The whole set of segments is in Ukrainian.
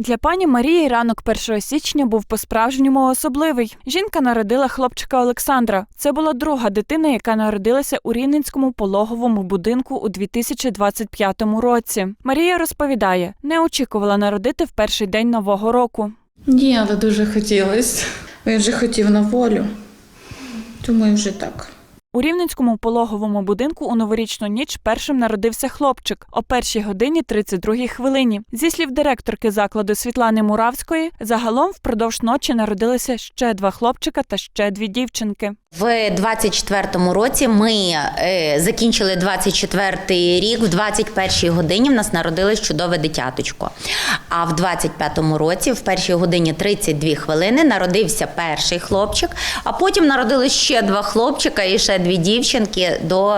Для пані Марії ранок 1 січня був по-справжньому особливий. Жінка народила хлопчика Олександра. Це була друга дитина, яка народилася у Рівненському пологовому будинку у 2025 році. Марія розповідає, не очікувала народити в перший день нового року. Ні, але дуже хотілося. Він же хотів на волю. Думаю, вже так. У Рівненському пологовому будинку у новорічну ніч першим народився хлопчик о першій годині 32 хвилині. Зі слів директорки закладу Світлани Муравської, загалом впродовж ночі народилися ще два хлопчика та ще дві дівчинки. В 24-му році ми е, закінчили 24-й рік. В 21-й годині в нас народилось чудове дитяточко. А в 25-му році, в першій годині 32 хвилини, народився перший хлопчик, а потім народилось ще два хлопчика і ще дві дівчинки до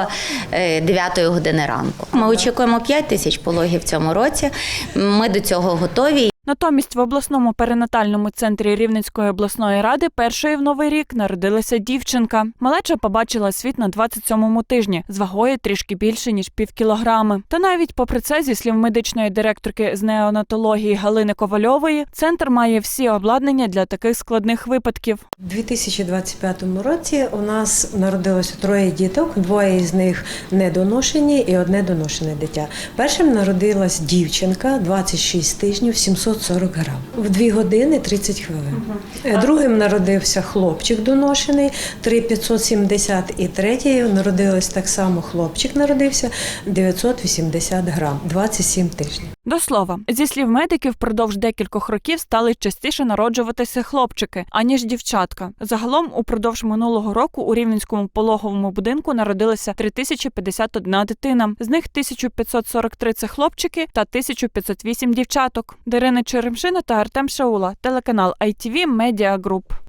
е, 9-ї години ранку. Ми очікуємо 5 тисяч пологів в цьому році. Ми до цього готові. Натомість в обласному перинатальному центрі Рівненської обласної ради першою в новий рік народилася дівчинка. Малеча побачила світ на 27-му тижні з вагою трішки більше ніж пів кілограми. Та навіть попри це, зі слів медичної директорки з неонатології Галини Ковальової, центр має всі обладнання для таких складних випадків. У 2025 році у нас народилося троє діток, двоє з них недоношені і одне доношене дитя. Першим народилась дівчинка 26 тижнів 740 грам в 2 години 30 хвилин. Е, Другим народився хлопчик доношений 3570 і третьою народилась так само хлопчик народився 980 грам 27 тижнів. До слова, зі слів медиків, впродовж декількох років стали частіше народжуватися хлопчики, аніж дівчатка. Загалом, упродовж минулого року у рівненському пологовому будинку народилося 3051 дитина. З них 1543 – це хлопчики та 1508 дівчаток. Дарина Черемшина та Артем Шаула, телеканал ITV Media Group.